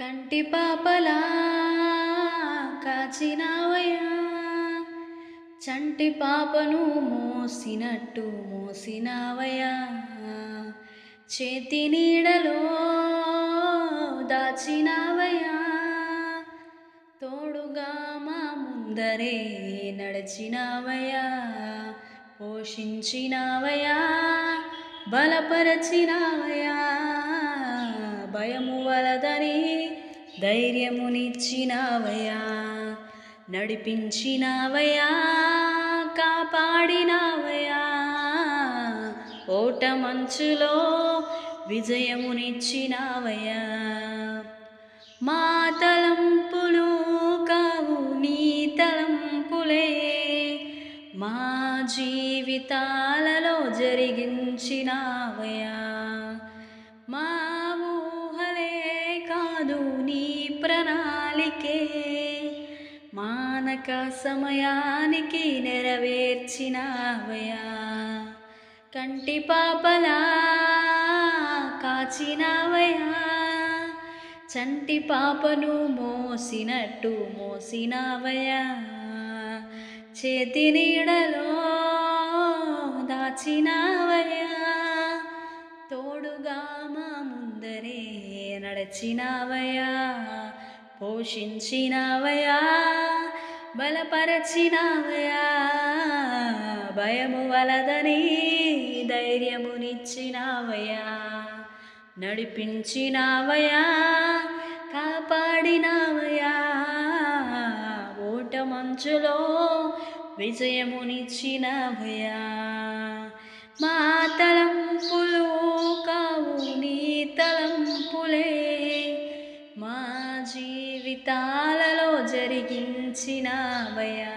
కంటి పాపలా కాచినావయ్యా. చంటి పాపను మోసినట్టు మోసినావయ్యా. చేతి నీడలో దాచినావయ్యా. తోడుగా మా ముందరే నడిచినావయ్యా. పోషించినావయ్యా. బలపరచినావయ్యా. భయము ధైర్యమునిచ్చినావయా నడిపించినావయా కాపాడినావయా ఓట మంచులో విజయమునిచ్చినావయా మా తలంపులు కావు నీ తలంపులే. మా జీవితాలలో జరిగించినావయా మా ఊహలే కాదు నీ మానక సమయానికి నెరవేర్చినావయ్యా. కంటి పాపలా కాచినావయ్యా. చంటి పాపను మోసినట్టు మోసినావయ్యా. చేతి నీడలో దాచినావయ్యా. తోడుగా మా ముందరే నడచినావయ్యా. పోషించినవయా? బలపరచినవయా? భయము వలదని ధైర్యమునిచ్చినవయా? నడిపించినవయా? కాపాడినవయా? ఓట మంచులో విజయమునిచ్చినవయ్యా మా తలంపులు కావు నీ తలంపులే జీవితాలలో జరిగించినవయ్యా.